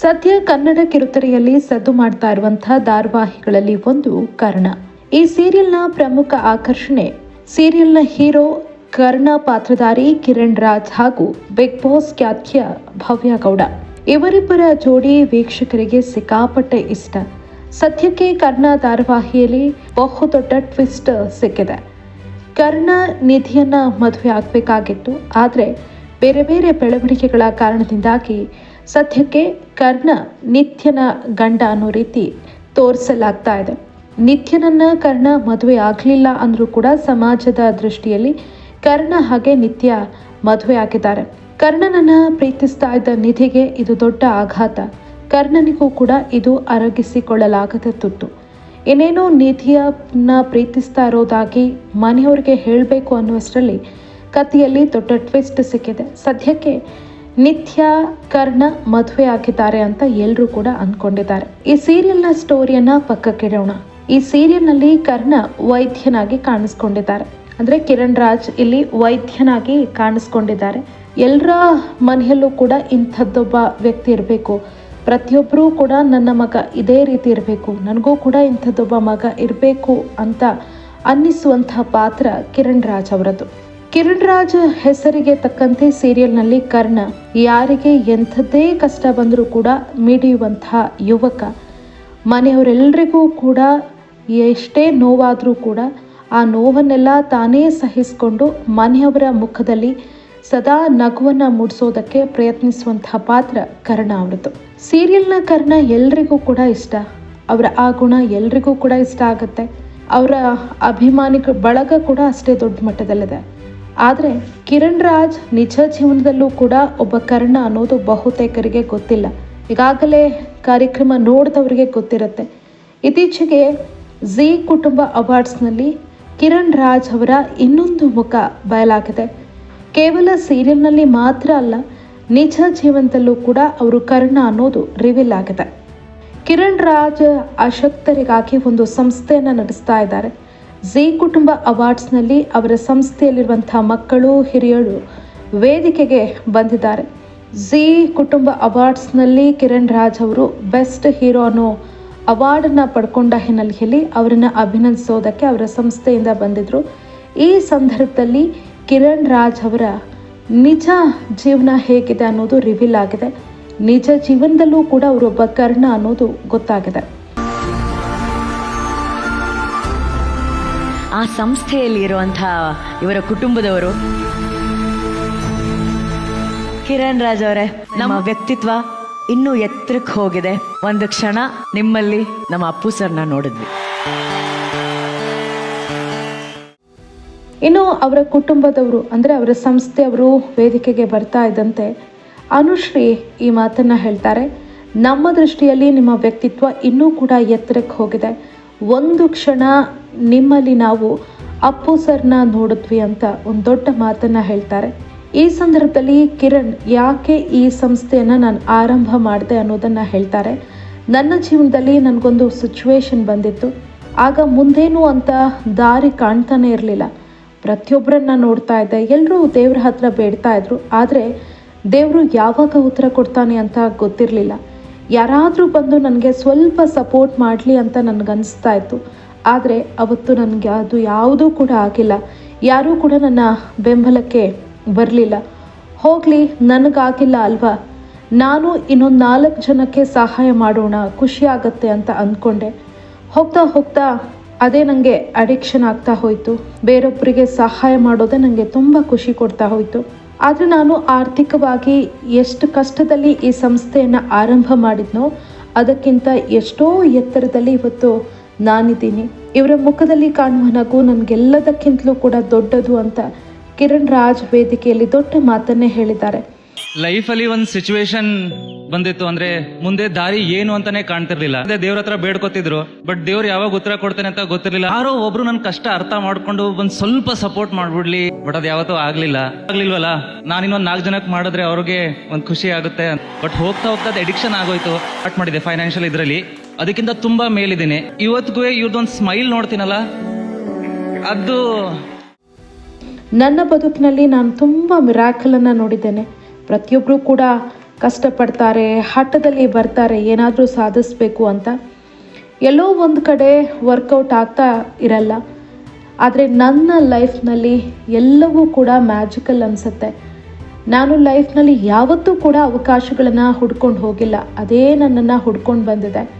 ಸದ್ಯ ಕನ್ನಡ ಕಿರುತೆರೆಯಲ್ಲಿ ಸದ್ದು ಮಾಡ್ತಾ ಇರುವಂತಹ ಧಾರಾವಾಹಿಗಳಲ್ಲಿ ಒಂದು ಕರ್ಣ. ಈ ಸೀರಿಯಲ್ನ ಪ್ರಮುಖ ಆಕರ್ಷಣೆ ಸೀರಿಯಲ್ನ ಹೀರೋ ಕರ್ಣ ಪಾತ್ರಧಾರಿ ಕಿರಣ್ ರಾಜ್ ಹಾಗೂ ಬಿಗ್ ಬಾಸ್ ಖ್ಯಾತಿಯ ಭವ್ಯ ಗೌಡ. ಇವರಿಬ್ಬರ ಜೋಡಿ ವೀಕ್ಷಕರಿಗೆ ಸಿಕ್ಕಾಪಟ್ಟೆ ಇಷ್ಟ. ಸದ್ಯಕ್ಕೆ ಕರ್ಣ ಧಾರಾವಾಹಿಯಲ್ಲಿ ಬಹುದೊಡ್ಡ ಟ್ವಿಸ್ಟ್ ಸಿಕ್ಕಿದೆ. ಕರ್ಣ ನಿಧಿಯನ್ನ ಮದುವೆ ಆಗಬೇಕಾಗಿತ್ತು, ಆದರೆ ಬೇರೆ ಬೇರೆ ಬೆಳವಣಿಗೆಗಳ ಕಾರಣದಿಂದಾಗಿ ಸದ್ಯಕ್ಕೆ ಕರ್ಣ ನಿತ್ಯನ ಗಂಡ ಅನ್ನೋ ರೀತಿ ತೋರಿಸಲಾಗ್ತಾ ಇದೆ. ನಿತ್ಯನನ್ನ ಕರ್ಣ ಮದುವೆ ಆಗಲಿಲ್ಲ ಅಂದರೂ ಕೂಡ ಸಮಾಜದ ದೃಷ್ಟಿಯಲ್ಲಿ ಕರ್ಣ ಹಾಗೆ ನಿತ್ಯ ಮದುವೆ ಆಗಿದ್ದಾರೆ. ಕರ್ಣನನ್ನ ಪ್ರೀತಿಸ್ತಾ ಇದ್ದ ನಿಧಿಗೆ ಇದು ದೊಡ್ಡ ಆಘಾತ. ಕರ್ಣನಿಗೂ ಕೂಡ ಇದು ಅರಗಿಸಿಕೊಳ್ಳಲಾಗದ ತುತ್ತು. ಏನೇನೋ ನಿಧಿಯನ್ನ ಪ್ರೀತಿಸ್ತಾ ಇರೋದಾಗಿ ಮನೆಯವರಿಗೆ ಹೇಳಬೇಕು ಅನ್ನುವಷ್ಟರಲ್ಲಿ ಕಥೆಯಲ್ಲಿ ದೊಡ್ಡ ಟ್ವಿಸ್ಟ್ ಸಿಕ್ಕಿದೆ. ಸದ್ಯಕ್ಕೆ ನಿತ್ಯ, ಕರ್ಣ ಮದುವೆ ಆಗಿದ್ದಾರೆ ಅಂತ ಎಲ್ಲರೂ ಕೂಡ ಅಂದ್ಕೊಂಡಿದ್ದಾರೆ ಈ ಸೀರಿಯಲ್ನ ಸ್ಟೋರಿಯನ್ನ ಪಕ್ಕಕ್ಕಿಡೋಣ ಈ ಸೀರಿಯಲ್ನಲ್ಲಿ ಕರ್ಣ ವೈದ್ಯನಾಗಿ ಕಾಣಿಸ್ಕೊಂಡಿದ್ದಾರೆ. ಅಂದ್ರೆ ಕಿರಣ್ ರಾಜ್ ಇಲ್ಲಿ ವೈದ್ಯನಾಗಿ ಕಾಣಿಸ್ಕೊಂಡಿದ್ದಾರೆ. ಎಲ್ಲರ ಮನೆಯಲ್ಲೂ ಕೂಡ ಇಂಥದ್ದೊಬ್ಬ ವ್ಯಕ್ತಿ ಇರಬೇಕು. ಪ್ರತಿಯೊಬ್ಬರೂ ಕೂಡ ನನ್ನ ಮಗ ಇದೇ ರೀತಿ ಇರಬೇಕು. ನನಗೂ ಕೂಡ ಇಂಥದ್ದೊಬ್ಬ ಮಗ ಇರಬೇಕು ಅಂತ ಅನ್ನಿಸುವಂತಹ ಪಾತ್ರ ಕಿರಣ್ ರಾಜ್ ಅವರದ್ದು. ಕಿರಣ್ ರಾಜ್ ಹೆಸರಿಗೆ ತಕ್ಕಂತೆ ಸೀರಿಯಲ್ನಲ್ಲಿ ಕರ್ಣ ಯಾರಿಗೆ ಎಂಥದ್ದೇ ಕಷ್ಟ ಬಂದರೂ ಕೂಡ ಮಿಡಿಯುವಂತಹ ಯುವಕ. ಮನೆಯವರೆಲ್ಲರಿಗೂ ಕೂಡ ಎಷ್ಟೇ ನೋವಾದರೂ ಕೂಡ ಆ ನೋವನ್ನೆಲ್ಲ ತಾನೇ ಸಹಿಸಿಕೊಂಡು ಮನೆಯವರ ಮುಖದಲ್ಲಿ ಸದಾ ನಗುವನ್ನು ಮೂಡಿಸೋದಕ್ಕೆ ಪ್ರಯತ್ನಿಸುವಂತಹ ಪಾತ್ರ ಕರ್ಣ ಅವರದ್ದು ಸೀರಿಯಲ್ನ ಕರ್ಣ ಎಲ್ರಿಗೂ ಕೂಡ ಇಷ್ಟ. ಅವರ ಆ ಗುಣ ಎಲ್ರಿಗೂ ಕೂಡ ಇಷ್ಟ ಆಗುತ್ತೆ. ಅವರ ಅಭಿಮಾನಿಗಳ ಬಳಗ ಕೂಡ ಅಷ್ಟೇ ದೊಡ್ಡ ಮಟ್ಟದಲ್ಲಿದೆ. ಆದರೆ ಕಿರಣ್ ರಾಜ್ ನಿಜ ಜೀವನದಲ್ಲೂ ಕೂಡ ಒಬ್ಬ ಕರ್ಣ ಅನ್ನೋದು ಬಹುತೇಕರಿಗೆ ಗೊತ್ತಿಲ್ಲ. ಈಗಾಗಲೇ ಕಾರ್ಯಕ್ರಮ ನೋಡಿದವರಿಗೆ ಗೊತ್ತಿರುತ್ತೆ. ಇತ್ತೀಚೆಗೆ ಝೀ ಕುಟುಂಬ ಅವಾರ್ಡ್ಸ್ನಲ್ಲಿ ಕಿರಣ್ ರಾಜ್ ಅವರ ಇನ್ನೊಂದು ಮುಖ ಬಯಲಾಗಿದೆ. ಕೇವಲ ಸೀರಿಯಲ್ನಲ್ಲಿ ಮಾತ್ರ ಅಲ್ಲ, ನಿಜ ಜೀವನದಲ್ಲೂ ಕೂಡ ಅವರು ಕರ್ಣ ಅನ್ನೋದು ರಿವೀಲ್ ಆಗಿದೆ. ಕಿರಣ್ ರಾಜ್ ಅಶಕ್ತರಿಗಾಗಿ ಒಂದು ಸಂಸ್ಥೆಯನ್ನು ನಡೆಸ್ತಾ ಇದ್ದಾರೆ. ಝೀ ಕುಟುಂಬ ಅವಾರ್ಡ್ಸ್ನಲ್ಲಿ ಅವರ ಸಂಸ್ಥೆಯಲ್ಲಿರುವಂಥ ಮಕ್ಕಳು, ಹಿರಿಯರು ವೇದಿಕೆಗೆ ಬಂದಿದ್ದಾರೆ. ಝೀ ಕುಟುಂಬ ಅವಾರ್ಡ್ಸ್ನಲ್ಲಿ ಕಿರಣ್ ರಾಜ್ ಅವರು ಬೆಸ್ಟ್ ಹೀರೋ ಅನ್ನೋ ಅವಾರ್ಡನ್ನು ಪಡ್ಕೊಂಡ ಹಿನ್ನೆಲೆಯಲ್ಲಿ ಅವರನ್ನು ಅಭಿನಂದಿಸೋದಕ್ಕೆ ಅವರ ಸಂಸ್ಥೆಯಿಂದ ಬಂದಿದ್ದರು ಈ ಸಂದರ್ಭದಲ್ಲಿ ಕಿರಣ್ ರಾಜ್ ಅವರ ನಿಜ ಜೀವನ ಹೇಗಿದೆ ಅನ್ನೋದು ರಿವೀಲ್ ಆಗಿದೆ. ನಿಜ ಜೀವನದಲ್ಲೂ ಕೂಡ ಅವರೊಬ್ಬ ಕರ್ಣ ಅನ್ನೋದು ಗೊತ್ತಾಗಿದೆ. ಆ ಸಂಸ್ಥೆಯಲ್ಲಿ ಇರುವಂತಹ ಇವರ ಕುಟುಂಬದವರು. ಕಿರಣ್ ರಾಜ್ ಅವರೇ ನಮ್ಮ ವ್ಯಕ್ತಿತ್ವ ಇನ್ನೂ ಎತ್ತರಕ್ಕೆ ಹೋಗಿದೆ. ಒಂದು ಕ್ಷಣ ನಿಮ್ಮಲ್ಲಿ ನಮ್ಮ ಅಪ್ಪು ಸರ್ನ ನೋಡಿದ್ವಿ. ಇನ್ನು ಅವರ ಕುಟುಂಬದವರು ಅಂದರೆ ಅವರ ಸಂಸ್ಥೆಯವರು ವೇದಿಕೆಗೆ ಬರ್ತಾ ಇದ್ದಂತೆ ಅನುಶ್ರೀ ಈ ಮಾತನ್ನ ಹೇಳ್ತಾರೆ ನಮ್ಮ ದೃಷ್ಟಿಯಲ್ಲಿ ನಿಮ್ಮ ವ್ಯಕ್ತಿತ್ವ ಇನ್ನೂ ಕೂಡ ಎತ್ತರಕ್ಕೆ ಹೋಗಿದೆ. ಒಂದು ಕ್ಷಣ ನಿಮ್ಮಲ್ಲಿ ನಾವು ಅಪ್ಪು ಸರ್ನ ನೋಡಿದ್ವಿ ಅಂತ ಒಂದು ದೊಡ್ಡ ಮಾತನ್ನ ಹೇಳ್ತಾರೆ. ಈ ಸಂದರ್ಭದಲ್ಲಿ ಕಿರಣ್ ಯಾಕೆ ಈ ಸಂಸ್ಥೆಯನ್ನು ನಾನು ಆರಂಭ ಮಾಡಿದೆ ಅನ್ನೋದನ್ನು ಹೇಳ್ತಾರೆ. ನನ್ನ ಜೀವನದಲ್ಲಿ ನನಗೊಂದು ಸಿಚುವೇಶನ್ ಬಂದಿತ್ತು. ಆಗ ಮುಂದೇನು ಅಂತ ದಾರಿ ಕಾಣ್ತಾನೆ ಇರಲಿಲ್ಲ. ಪ್ರತಿಯೊಬ್ಬರನ್ನ ನೋಡ್ತಾ ಇದ್ದೆ. ಎಲ್ಲರೂ ದೇವ್ರ ಹತ್ರ ಬೇಡ್ತಾ ಇದ್ರು. ಆದರೆ ದೇವರು ಯಾವಾಗ ಉತ್ತರ ಕೊಡ್ತಾನೆ ಅಂತ ಗೊತ್ತಿರಲಿಲ್ಲ. ಯಾರಾದರೂ ಬಂದು ನನಗೆ ಸ್ವಲ್ಪ ಸಪೋರ್ಟ್ ಮಾಡಲಿ ಅಂತ ನನಗನ್ನಿಸ್ತಾ ಇತ್ತು. ಆದರೆ ಅವತ್ತು ನನಗೆ ಅದು ಯಾವುದೂ ಕೂಡ ಆಗಿಲ್ಲ. ಯಾರೂ ಕೂಡ ನನ್ನ ಬೆಂಬಲಕ್ಕೆ ಬರಲಿಲ್ಲ. ಹೋಗಲಿ, ನನಗಾಗಿಲ್ಲ ಅಲ್ವಾ? ನಾನು ಇನ್ನೊಂದು ನಾಲ್ಕು ಜನಕ್ಕೆ ಸಹಾಯ ಮಾಡೋಣ, ಖುಷಿ ಆಗತ್ತೆ ಅಂತ ಅಂದ್ಕೊಂಡೆ ಹೋಗ್ತಾ ಹೋಗ್ತಾ ಅದೇ ನನಗೆ ಅಡಿಕ್ಷನ್ ಆಗ್ತಾ ಹೋಯಿತು. ಬೇರೊಬ್ಬರಿಗೆ ಸಹಾಯ ಮಾಡೋದೇ ನನಗೆ ತುಂಬ ಖುಷಿ ಕೊಡ್ತಾ ಹೋಯಿತು. ಆದರೆ ನಾನು ಆರ್ಥಿಕವಾಗಿ ಎಷ್ಟು ಕಷ್ಟದಲ್ಲಿ ಈ ಸಂಸ್ಥೆಯನ್ನು ಆರಂಭ ಮಾಡಿದ್ನೋ ಅದಕ್ಕಿಂತ ಎಷ್ಟೋ ಎತ್ತರದಲ್ಲಿ ಇವತ್ತು ನಾನಿದ್ದೀನಿ. ಇವರ ಮುಖದಲ್ಲಿ ಕಾಣುವ ನಗು ನನಗೆಲ್ಲದಕ್ಕಿಂತಲೂ ಕೂಡ ದೊಡ್ಡದು ಅಂತ ಕಿರಣ್ ರಾಜ್ ವೇದಿಕೆಯಲ್ಲಿ ದೊಡ್ಡ ಮಾತನ್ನೇ ಹೇಳಿದ್ದಾರೆ. ಲೈಫಲ್ಲಿ ಒಂದು ಸಿಚುವೇಶನ್ ಬಂದಿತ್ತು ಅಂದ್ರೆ ಮುಂದೆ ದಾರಿ ಏನು ಅಂತಾನೆ ಕಾಣ್ತಿರ್ಲಿಲ್ಲ. ಅದೇ ದೇವ್ರ ಹತ್ರ ಬೇಡ್ಕೊತಿದ್ರು ಬಟ್ ದೇವ್ರು ಯಾವಾಗ ಉತ್ತರ ಕೊಡ್ತಾನೆ ಅಂತ ಗೊತ್ತಿರ್ಲಿಲ್ಲ. ಯಾರೋ ಒಬ್ರು ನನ್ ಕಷ್ಟ ಅರ್ಥ ಮಾಡ್ಕೊಂಡು ಒಂದ್ ಸ್ವಲ್ಪ ಸಪೋರ್ಟ್ ಮಾಡ್ಬಿಡ್ಲಿ ಬಟ್ ಅದ್ ಯಾವತ್ತೂ ಆಗ್ಲಿಲ್ಲ. ಆಗ್ಲಿಲ್ವಲ್ಲ? ನಾನು ಇನ್ನೊಂದ್ ನಾಲ್ಕು ಜನಕ್ಕೆ ಮಾಡಿದ್ರೆ ಅವ್ರಿಗೆ ಒಂದ್ ಖುಷಿ ಆಗುತ್ತೆ ಬಟ್ ಹೋಗ್ತಾ ಹೋಗ್ತಾ ಅದು ಎಡಿಕ್ಷನ್ ಆಗೋಯ್ತು. ಸ್ಟಾರ್ಟ್ ಮಾಡಿದೆ ಫೈನಾನ್ಷಿಯಲ್ ಇದ್ರಲ್ಲಿ. ಅದಕ್ಕಿಂತ ತುಂಬಾ ಮೇಲಿದ್ದೀನಿ. ಇವತ್ತಿಗೂ ಇವ್ರದೊಂದು ಸ್ಮೈಲ್ ನೋಡ್ತೀನಲ್ಲ? ಅದು ನನ್ನ ಬದುಕಿನಲ್ಲಿ ನಾನು ತುಂಬ ಮಿರಾಕಲನ್ನು ನೋಡಿದ್ದೇನೆ. ಪ್ರತಿಯೊಬ್ಬರೂ ಕೂಡ ಕಷ್ಟಪಡ್ತಾರೆ, ಹಠದಲ್ಲಿ ಬರ್ತಾರೆ, ಏನಾದರೂ ಸಾಧಿಸ್ಬೇಕು ಅಂತ. ಎಲ್ಲೋ ಒಂದು ಕಡೆ ವರ್ಕೌಟ್ ಆಗ್ತಾ ಇರಲ್ಲ. ಆದರೆ ನನ್ನ ಲೈಫ್ನಲ್ಲಿ ಎಲ್ಲವೂ ಕೂಡ ಮ್ಯಾಜಿಕಲ್ ಅನಿಸುತ್ತೆ. ನಾನು ಲೈಫ್ನಲ್ಲಿ ಯಾವತ್ತೂ ಕೂಡ ಅವಕಾಶಗಳನ್ನು ಹುಡ್ಕೊಂಡು ಹೋಗಿಲ್ಲ. ಅದೇ ನನ್ನನ್ನು ಹುಡ್ಕೊಂಡು ಬಂದಿದೆ.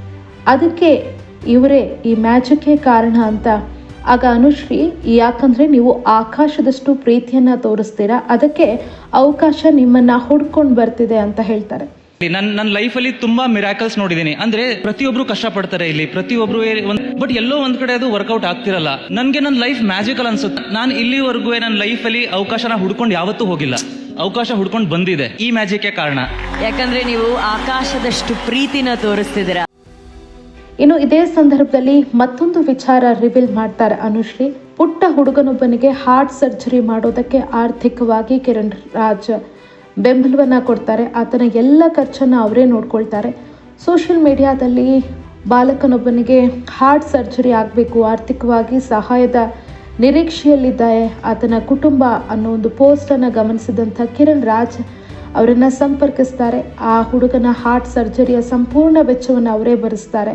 ಅದಕ್ಕೆ ಇವರೇ ಈ ಮ್ಯಾಜಿಕ್ಕೇ ಕಾರಣ ಅಂತ ಆಗ ಅನುಶ್ರೀ ಯಾಕಂದರೆ ನೀವು ಆಕಾಶದಷ್ಟು ಪ್ರೀತಿಯನ್ನು ತೋರಿಸ್ತೀರಾ ಅದಕ್ಕೆ ಅವಕಾಶ ನಿಮ್ಮನ್ನು ಹುಡ್ಕೊಂಡು ಬರ್ತಿದೆ ಅಂತ ಹೇಳ್ತಾರೆ. ನನ್ನ ನನ್ನ ಲೈಫಲ್ಲಿ ತುಂಬಾ ಮಿರಾಕಲ್ಸ್ ನೋಡಿದ್ದೀನಿ. ಅಂದ್ರೆ ಪ್ರತಿಯೊಬ್ರು ಕಷ್ಟಪಡ್ತಾರೆ ಇಲ್ಲಿ ಪ್ರತಿಯೊಬ್ರು ಬಟ್ ಎಲ್ಲೋ ಒಂದ್ ಕಡೆ ಅದು ವರ್ಕೌಟ್ ಆಗ್ತಿರಲ್ಲ. ನನ್ಗೆ ನನ್ನ ಲೈಫ್ ಮ್ಯಾಜಿಕಲ್ ಅನ್ಸುತ್ತೆ. ನಾನು ಇಲ್ಲಿವರೆಗೂ ನನ್ನ ಲೈಫಲ್ಲಿ ಅವಕಾಶನ ಹುಡ್ಕೊಂಡು ಯಾವತ್ತೂ ಹೋಗಿಲ್ಲ. ಅವಕಾಶ ಹುಡ್ಕೊಂಡು ಬಂದಿದೆ ಈ ಮ್ಯಾಜಿಕ್ಗೆ ಕಾರಣ. ಯಾಕಂದ್ರೆ ನೀವು ಆಕಾಶದಷ್ಟು ಪ್ರೀತಿನ ತೋರಿಸ್ತಿದ್ದೀರಾ. ಇನ್ನು ಇದೇ ಸಂದರ್ಭದಲ್ಲಿ ಮತ್ತೊಂದು ವಿಚಾರ ರಿವೀಲ್ ಮಾಡ್ತಾರೆ ಅನುಶ್ರೀ. ಪುಟ್ಟ ಹುಡುಗನೊಬ್ಬನಿಗೆ ಹಾರ್ಟ್ ಸರ್ಜರಿ ಮಾಡೋದಕ್ಕೆ ಆರ್ಥಿಕವಾಗಿ ಕಿರಣ್ ರಾಜ್ ಬೆಂಬಲವನ್ನ ಕೊಡ್ತಾರೆ. ಆತನ ಎಲ್ಲ ಖರ್ಚನ್ನು ಅವರೇ ನೋಡ್ಕೊಳ್ತಾರೆ. ಸೋಷಿಯಲ್ ಮೀಡಿಯಾದಲ್ಲಿ ಬಾಲಕನೊಬ್ಬನಿಗೆ ಹಾರ್ಟ್ ಸರ್ಜರಿ ಆಗಬೇಕು, ಆರ್ಥಿಕವಾಗಿ ಸಹಾಯದ ನಿರೀಕ್ಷೆಯಲ್ಲಿದ್ದಾರೆ ಆತನ ಕುಟುಂಬ ಅನ್ನೋ ಒಂದು ಪೋಸ್ಟನ್ನು ಗಮನಿಸಿದಂಥ ಕಿರಣ್ ರಾಜ್ ಅವರನ್ನು ಸಂಪರ್ಕಿಸ್ತಾರೆ. ಆ ಹುಡುಗನ ಹಾರ್ಟ್ ಸರ್ಜರಿಯ ಸಂಪೂರ್ಣ ವೆಚ್ಚವನ್ನು ಅವರೇ ಭರಿಸ್ತಾರೆ.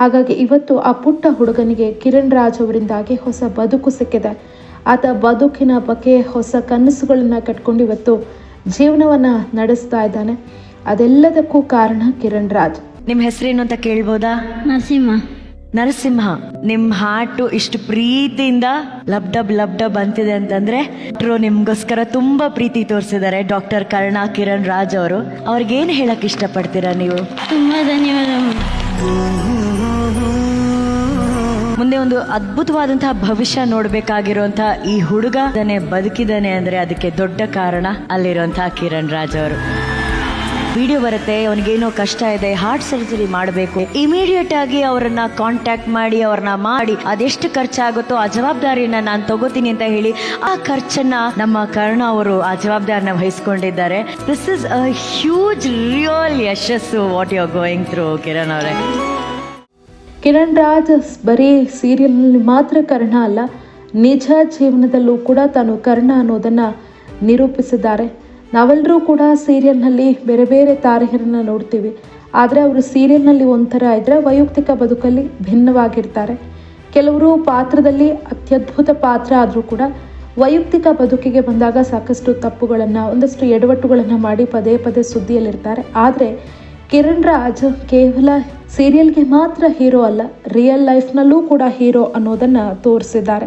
ಹಾಗಾಗಿ ಇವತ್ತು ಆ ಪುಟ್ಟ ಹುಡುಗನಿಗೆ ಕಿರಣ್ ರಾಜ್ ಅವರಿಂದಾಗಿ ಹೊಸ ಬದುಕು ಸಿಕ್ಕಿದೆ. ಆತ ಬದುಕಿನ ಬಗ್ಗೆ ಹೊಸ ಕನಸುಗಳನ್ನು ಕಟ್ಕೊಂಡು ಇವತ್ತು ಜೀವನವನ್ನು ನಡೆಸ್ತಾ ಇದ್ದಾನೆ. ಅದೆಲ್ಲದಕ್ಕೂ ಕಾರಣ ಕಿರಣ್ ರಾಜ್. ನಿಮ್ಮ ಹೆಸರೇನು ಅಂತ ಕೇಳ್ಬೋದಾ? ನರಸಿಂಹ. ನರಸಿಂಹ ನಿಮ್ ಹಾರ್ಟು ಇಷ್ಟು ಪ್ರೀತಿಯಿಂದ ಲಬ್ ಡಬ್ ಲಬ್ ಡಬ್ ಅಂತಿದೆ ಅಂತಂದ್ರೆ ಡಾಕ್ಟ್ರು ನಿಮ್ಗೋಸ್ಕರ ತುಂಬಾ ಪ್ರೀತಿ ತೋರಿಸಿದ್ದಾರೆ ಡಾಕ್ಟರ್ ಕರ್ಣ ಕಿರಣ್ ರಾಜ್ ಅವರು. ಅವ್ರಿಗೇನು ಹೇಳಕ್ ಇಷ್ಟಪಡ್ತೀರಾ ನೀವು? ತುಂಬಾ ಧನ್ಯವಾದಗಳು. ಮುಂದೆ ಒಂದು ಅದ್ಭುತವಾದಂತಹ ಭವಿಷ್ಯ ನೋಡ್ಬೇಕಾಗಿರುವಂತಹ ಈ ಹುಡುಗ ಬದುಕಿದಾನೆ ಅಂದ್ರೆ ಅದಕ್ಕೆ ದೊಡ್ಡ ಕಾರಣ ಅಲ್ಲಿರುವಂತಹ ಕಿರಣ್ ರಾಜ್ ಅವರು. ವಿಡಿಯೋ ಬರುತ್ತೆ, ಅವನಿಗೇನೋ ಕಷ್ಟ ಇದೆ ಹಾರ್ಟ್ ಸರ್ಜರಿ ಮಾಡಬೇಕು. ಇಮಿಡಿಯೇಟ್ ಆಗಿ ಅವರನ್ನ ಕಾಂಟ್ಯಾಕ್ಟ್ ಮಾಡಿ, ಅವ್ರನ್ನ ಮಾಡಿ, ಅದೆಷ್ಟು ಖರ್ಚಾಗುತ್ತೋ ಆ ಜವಾಬ್ದಾರಿಯನ್ನ ನಾನು ತಗೋತೀನಿ ಅಂತ ಹೇಳಿ ಆ ಖರ್ಚನ್ನ ನಮ್ಮ ಕರ್ಣ ಅವರು ಆ ಜವಾಬ್ದಾರಿನ ವಹಿಸ್ಕೊಂಡಿದ್ದಾರೆ. This is a huge real ಯಶಸ್ಸು what you are going through Kiran ಅವರೇ. ಕಿರಣ್ ರಾಜ್ ಬರೀ ಸೀರಿಯಲ್ನಲ್ಲಿ ಮಾತ್ರ ಕರ್ಣ ಅಲ್ಲ, ನಿಜ ಜೀವನದಲ್ಲೂ ಕೂಡ ತಾನು ಕರ್ಣ ಅನ್ನೋದನ್ನು ನಿರೂಪಿಸಿದ್ದಾರೆ. ನಾವೆಲ್ಲರೂ ಕೂಡ ಸೀರಿಯಲ್ನಲ್ಲಿ ಬೇರೆ ಬೇರೆ ತಾರೆಯರನ್ನು ನೋಡ್ತೀವಿ. ಆದರೆ ಅವರು ಸೀರಿಯಲ್ನಲ್ಲಿ ಒಂಥರ ಇದ್ದರೆ ವೈಯಕ್ತಿಕ ಬದುಕಲ್ಲಿ ಭಿನ್ನವಾಗಿರ್ತಾರೆ. ಕೆಲವರು ಪಾತ್ರದಲ್ಲಿ ಅತ್ಯದ್ಭುತ ಪಾತ್ರ ಆದರೂ ಕೂಡ ವೈಯಕ್ತಿಕ ಬದುಕಿಗೆ ಬಂದಾಗ ಸಾಕಷ್ಟು ತಪ್ಪುಗಳನ್ನು, ಒಂದಷ್ಟು ಎಡವಟ್ಟುಗಳನ್ನು ಮಾಡಿ ಪದೇ ಪದೇ ಸುದ್ದಿಯಲ್ಲಿರ್ತಾರೆ. ಆದರೆ ಕಿರಣ್ ರಾಜ್ ಕೇವಲ ಸೀರಿಯಲ್ಗೆ ಮಾತ್ರ ಹೀರೋ ಅಲ್ಲ ರಿಯಲ್ ಲೈಫ್ನಲ್ಲೂ ಕೂಡ ಹೀರೋ ಅನ್ನೋದನ್ನು ತೋರಿಸಿದ್ದಾರೆ.